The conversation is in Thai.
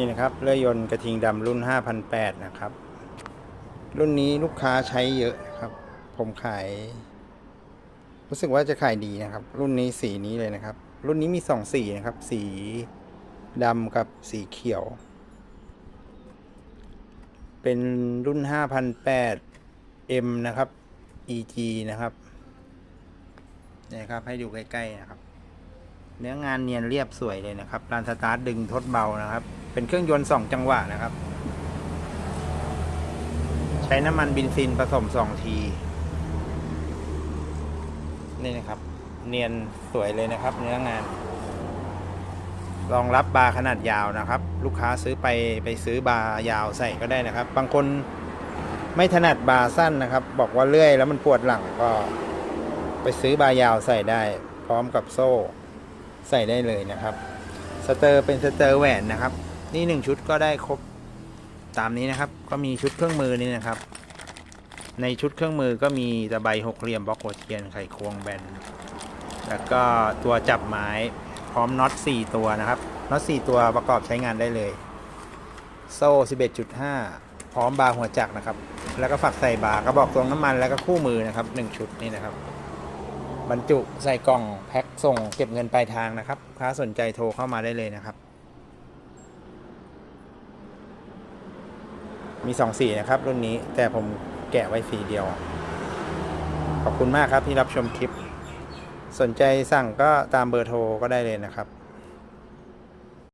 นี่นะครับเลื่อยยนต์กระทิงดำรุ่น 5,800 นะครับ รุ่นนี้ลูกค้าใช้เยอะนะครับ ผมขาย รู้สึกว่าจะขายดีนะครับ รุ่นนี้สีนี้เลยนะครับ รุ่นนี้มีสองสีนะครับ สีดำกับสีเขียว เป็นรุ่น 5,800 M นะครับ EG นะครับนี่ครับให้ดูใกล้ๆนะครับ เนื้องานเนียนเรียบสวยเลยนะครับลานสตาร์ทดึงทดเบานะครับ เป็นเครื่องยนต์สองจังหวะนะครับ ใช้น้ำมันบินซินผสมสองที นี่นะครับ เนียนสวยเลยนะครับ เนื้องานรองรับบาร์ขนาดยาวนะครับ ลูกค้าซื้อไปไปซื้อบาร์ยาวใส่ก็ได้นะครับ บางคนไม่ถนัดบาร์สั้นนะครับ บอกว่าเลื่อยแล้วมันปวดหลังก็ ไปซื้อบาร์ยาวใส่ได้ พร้อมกับโซ่ใส่ได้เลยนะครับ สเตอร์เป็นสเตอร์แหวนนะครับ นี่หนึ่งชุดก็ได้ครบตามนี้นะครับ ก็มีชุดเครื่องมือนี่นะครับ ในชุดเครื่องมือก็มีตะไบหกเหลี่ยมบล็อกหัวเทียนไขควงแบน แล้วก็ตัวจับไม้พร้อมน็อต4ตัวนะครับน็อต4ตัวประกอบใช้งานได้เลย โซ่ 11.5 พร้อมบาร์หัวจักรนะครับ แล้วก็ฝักใส่บาร์กระบอกตรงน้ำมันแล้วก็คู่มือนะครับหนึ่งชุดนี่นะครับ บรรจุใส่กล่องแพ็คส่งเก็บเงินปลายทางนะครับค้าสนใจโทรเข้ามาได้เลยนะครับ มีสองสีนะครับ รุ่นนี้แต่ผมแกะไว้สีเดียว ขอบคุณมากครับที่รับชมคลิป สนใจสั่งก็ตามเบอร์โทรก็ได้เลยนะครับ